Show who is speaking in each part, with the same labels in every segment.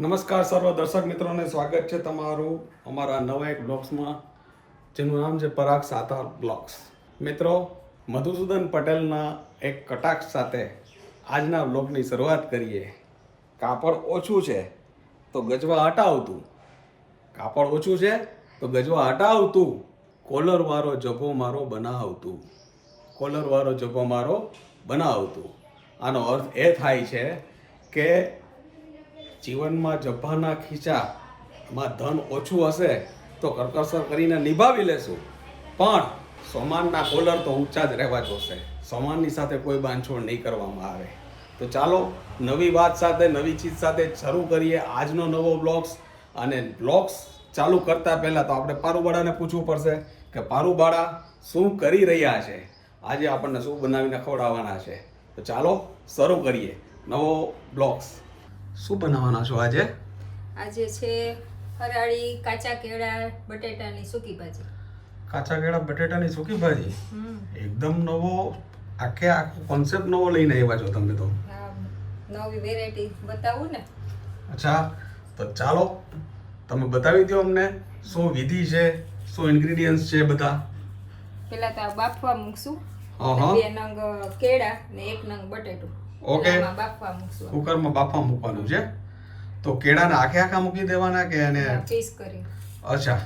Speaker 1: નમસ્કાર સર્વ દર્શક મિત્રોને સ્વાગત છે તમારું અમારા નવા એક બ્લોગ્સમાં, જેનું નામ છે પરાગ સાતા બ્લોગ્સ. મિત્રો, મધુસૂદન પટેલના એક કટાક્ષ સાથે આજના બ્લોગની શરૂઆત કરીએ. કાપડ ઓછું છે તો ગજવા હટાવતું. કાપડ ઓછું છે તો ગજવા હટાવતું. કોલરવાળો જભો મારો બનાવતું. કોલરવાળો જભો મારો બનાવતું. આનો અર્થ એ થાય છે કે જીવનમાં જભાના ખીચામાં ધન ઓછું હશે તો કરકસર કરીને નિભાવી લેશું. પણ સોમાનના કોલર તો ઊંચા જ રહેવા જોશે. સોમાનની સાથે કોઈ બાંધછોડ નહીં કરવામાં આવે. તો ચાલો નવી વાત સાથે, નવી ચીજ સાથે શરૂ કરીએ આજનો નવો બ્લોગ્સ. અને બ્લોગ્સ ચાલુ કરતા પહેલાં તો આપણે પારુબાળાને પૂછવું પડશે કે પારુબાળા શું કરી રહ્યા છે? આજે આપણને શું બનાવીને ખવડાવવાના છે? તો ચાલો શરૂ કરીએ નવો બ્લોગ્સ. શું બનાવવાના છો આજે?
Speaker 2: આજે છે હરાળી કાચા કેળા બટેટાની સૂકી ભાજી.
Speaker 1: કાચા કેળા બટેટાની સૂકી ભાજી? એકદમ નવો આખે આખો કોન્સેપ્ટ નવો લઈને આવ્યા છો તમે તો.
Speaker 2: નવી વેરાયટી બતાવું ને.
Speaker 1: અચ્છા તો ચાલો તમે બતાવી દો અમને શું વિધિ છે શું ઇન્ગ્રેડિયન્ટ્સ છે બધા?
Speaker 2: પેલા તો બાફવા મૂકશું. બે નંગ કેળા ને એક નંગ બટેટું.
Speaker 1: ઓકે. કુકરમાં બાફવા મૂકવાનું છે. તો કેળાને આખે આખા મૂકી દેવાના કે એને
Speaker 2: પીસ કરી.
Speaker 1: અચ્છા.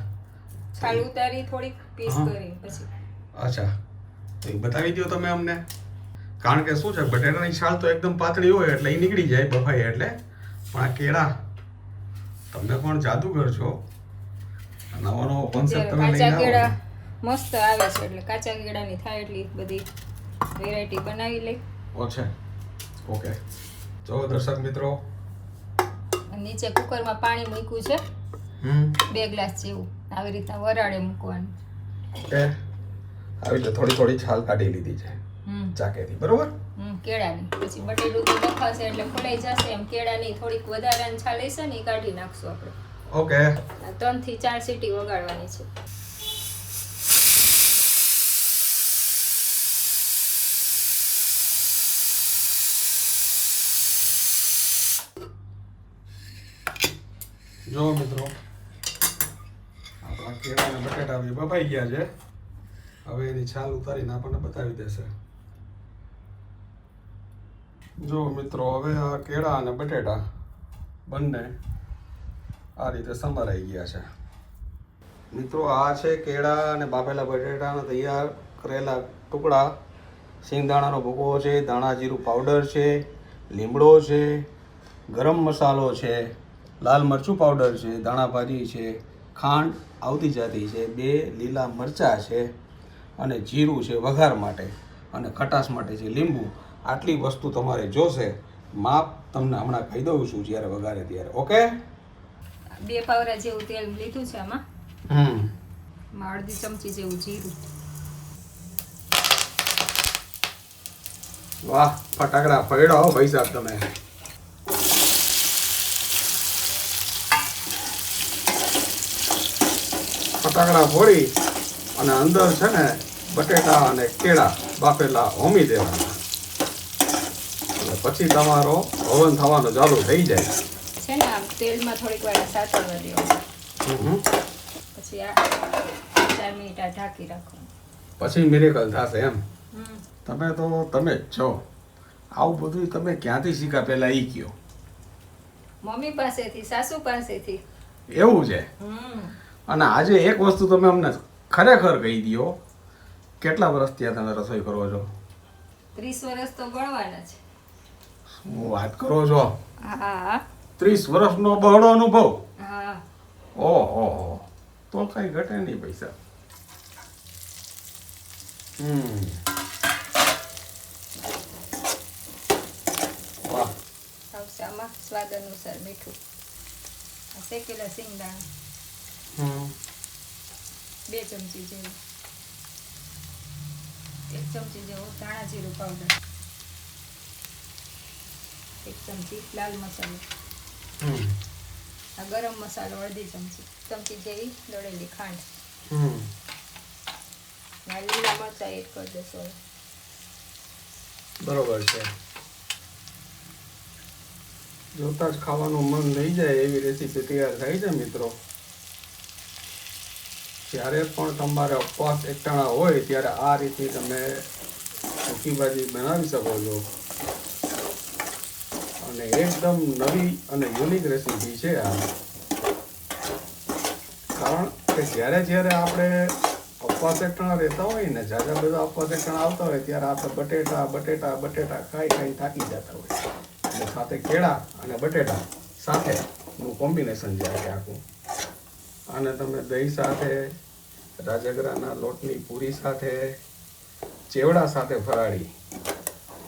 Speaker 2: છાલ ઉતારી થોડી પીસ કરી પછી.
Speaker 1: અચ્છા. તો એ બતાવી દો તમે અમને. કારણ કે શું છે બટેટાની છાલ તો એકદમ પાતળી હોય એટલે એ નીકળી જાય બફાઈ એટલે. પણ આ કેળા તમે પણ જાદુગર છો? નવો નવો કોન્સેપ્ટ તમે લઈને આવો.
Speaker 2: મસ્ત આવે છે એટલે કાચા કેળાની થાય એટલી બધી વેરાયટી બનાવી લઈ.
Speaker 1: છો છે. ઓકે. જો દર્શક મિત્રો.
Speaker 2: નીચે કુકરમાં પાણી મૂક્યું છે.
Speaker 1: હમ.
Speaker 2: બે ગ્લાસ જેવું. આવી રીતના વરાળે મૂકવાનું.
Speaker 1: ઓકે. આવી રીતે થોડી થોડી છાલ કાઢી લીધી છે. ચાકેથી. બરોબર?
Speaker 2: હમ, કેળાની. પછી બટેટું તો બફાશે એટલે ફૂલાઈ જશે. એમ કેળાની થોડીક વધારાની છાલ હશે ને એ કાઢી નાખશું આપણે.
Speaker 1: ઓકે.
Speaker 2: ત્રણથી ચાર સીટી વગાડવાની છે.
Speaker 1: જો મિત્રો, આપણા કેળા અને બટેટા બી બફાઈ ગયા છે. હવે એની છાલ ઉતારીને આપણને બતાવી દેશે. જો મિત્રો, હવે આ કેળા અને બટેટા બંને આ રીતે સમારાઈ ગયા છે. મિત્રો, આ છે કેળા અને બાફેલા બટેટાના તૈયાર કરેલા ટુકડા. સિંગદાણાનો ભૂકો છે દાણા જીરું પાવડર છે, લીમડો છે, ગરમ મસાલો છે. લાલ મરચું પાવડર છે ધાણાભાજી છે ખાંડ આવતી જાતી છે બે લીલા મરચાં છે અને જીરું છે વઘાર માટે અને ખટાશ માટે છે લીંબુ. આટલી વસ્તુ તમારે જોશે માપ તમને હમણાં કહી દઉં છું જ્યારે વઘારે ત્યારે ઓકે?
Speaker 2: બે પાવરા જેવું તેલ લીધું છે આમાં.
Speaker 1: હમ.
Speaker 2: અડધી ચમચી જેવું જીરું.
Speaker 1: વાહ ફટાકડા હો ભાઈ સાહેબ તમે. ફટાકડા ફોડી અને અંદર છે ને બટેટા અને કેળા બાફેલા હોમી દેવાના. પછી તમારો હવન થવાનો ચાલુ થઈ જાય.
Speaker 2: છે ને આમ તેલમાં થોડીક વાર સાતળવા દેવાનું
Speaker 1: હમ.
Speaker 2: પછી આ ચાર મિનિટ આ ઢાંકી રાખવાનું.
Speaker 1: પછી મિરેકલ થશે એમ.
Speaker 2: હમ.
Speaker 1: તમે તો તમે જ છો. આવું બધું તમે ક્યાંથી શીખા પહેલા ઈ કયો.
Speaker 2: મમ્મી પાસેથી સાસુ પાસેથી.
Speaker 1: એવું છે?
Speaker 2: હમ.
Speaker 1: અને આજે એક વસ્તુ તમે અમને ખરેખર કહી દો કેટલા વર્ષથી આ તમે રસોઈ કરો છો?
Speaker 2: ત્રીસ વર્ષ તો ગણવાના છે.
Speaker 1: શું વાત કરો છો?
Speaker 2: હા.
Speaker 1: ત્રીસ વર્ષનો બહોળો અનુભવ?
Speaker 2: હા.
Speaker 1: ઓહો. તો કઈ ઘટે નહીં પૈસા. હમ. વાહ.
Speaker 2: સ્વાદ અનુસાર મીઠું. શેકેલા સિંગદાણા
Speaker 1: હમ
Speaker 2: બે ચમચી જેવું. એક ચમચી જેવું ધાણા જીરું પાવડર એક ચમચી લાલ મસાલો. આ ગરમ મસાલો અડધી ચમચી. ચમચી જેવી દળેલી ખાંડ. આ લીલા મરચા એડ કરી દેશો
Speaker 1: બરોબર છે. જોતા જ ખાવાનું મન થઈ જાય એવી રેસીપી તૈયાર થાય છે મિત્રો. જ્યારે પણ તમારે ઉપવાસ એકટાણા હોય ત્યારે આ રીતની તમે સૂકી ભાજી બનાવી શકો છો. અને એકદમ નવી અને યુનિક રેસીપી છે આ. કારણ કે જ્યારે જ્યારે આપણે ઉપવાસ એકટાણા રહેતા હોય ને, જાજા બધા ઉપવાસ એકટાણા આવતા હોય, ત્યારે આપણે બટેટા બટેટા બટેટા ખાઈ ખાઈ થાકી જતા હોય. અને સાથે કેળા અને બટેટા સાથેનું કોમ્બિનેશન છે આખું. અને તમે દહીં સાથે રાજગરાના લોટની પૂરી સાથે ચેવડા સાથે ફરાળી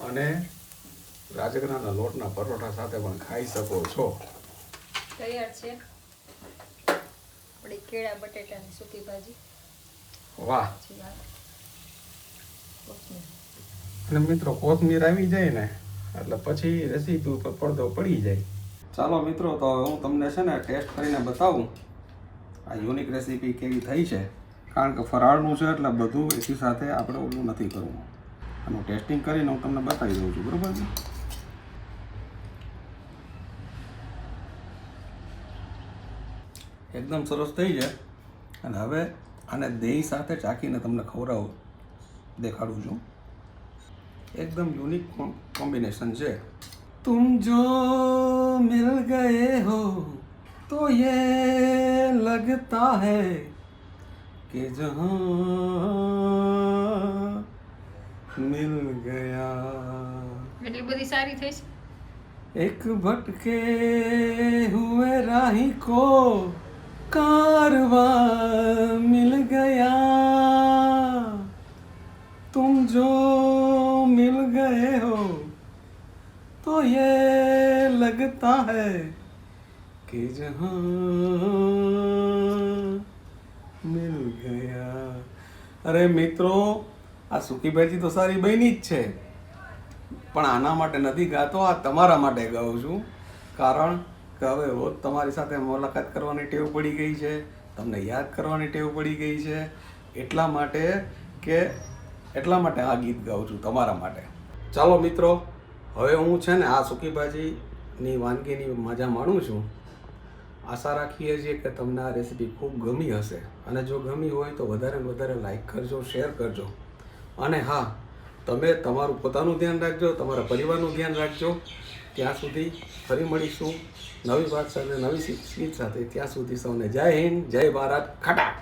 Speaker 1: અને રાજગરાના લોટના પરોઠા સાથે પણ ખાઈ શકો છો.
Speaker 2: તૈયાર છે? આપણી કેળા બટેટાની સૂકી ભાજી.
Speaker 1: વાહ. અને મિત્રો કોથમીર આવી જાય ને એટલે પછી રેસીપી ઉપર પડદો પડી જાય. ચાલો મિત્રો તો હું તમને છે ને ટેસ્ટ કરીને બતાવું. આ યુનિક રેસીપી કેવી થઈ છે? કારણ કે ફરાળનું છે એટલે બધું એકી સાથે આપણે ઓલું નથી કરવું. આનું ટેસ્ટિંગ કરીને હું તમને બતાવી દઉં છું, બરાબર છે? એકદમ સરસ થઈ છે. અને હવે આને દહીં સાથે ચાખીને તમને ખવડાવું, દેખાડું છું. એકદમ યુનિક કોમ્બિનેશન છે. તુમ જો મિલ ગયે હો तो ये लगता है कि जहां मिल गया
Speaker 2: એટલી બધી સારી થઈ છે
Speaker 1: एक भटके हुए राही को कारवा मिल गया तुम जो मिल गए हो तो ये लगता है કે જહાં મિલ ગયા અરે મિત્રો આ સુખીભાઈજી તો સારી બહેની જ છે. પણ આના માટે નથી ગાતો, આ તમારા માટે ગાઉં છું. કારણ કે હવે રોજ તમારી સાથે મુલાકાત કરવાની ટેવ પડી ગઈ છે. તમને યાદ કરવાની ટેવ પડી ગઈ છે. એટલા માટે કે, એટલા માટે આ ગીત ગાઉં છું તમારા માટે. ચાલો મિત્રો, હવે હું છે ને આ સુકીભાજીની વાનગીની મજા માણું છું. આશા રાખીએ છીએ કે તમને આ રેસીપી ખૂબ ગમી હશે. અને જો ગમી હોય તો વધારે વધારે લાઇક કરજો શેર કરજો. અને હા, તમે તમારું પોતાનું ધ્યાન રાખજો, તમારા પરિવારનું ધ્યાન રાખજો. ત્યાં સુધી ફરી મળીશું નવી વાત સાથે, નવી સ્પીચ સાથે. ત્યાં સુધી સૌને જય હિન્દ, જય ભારત, ખટા!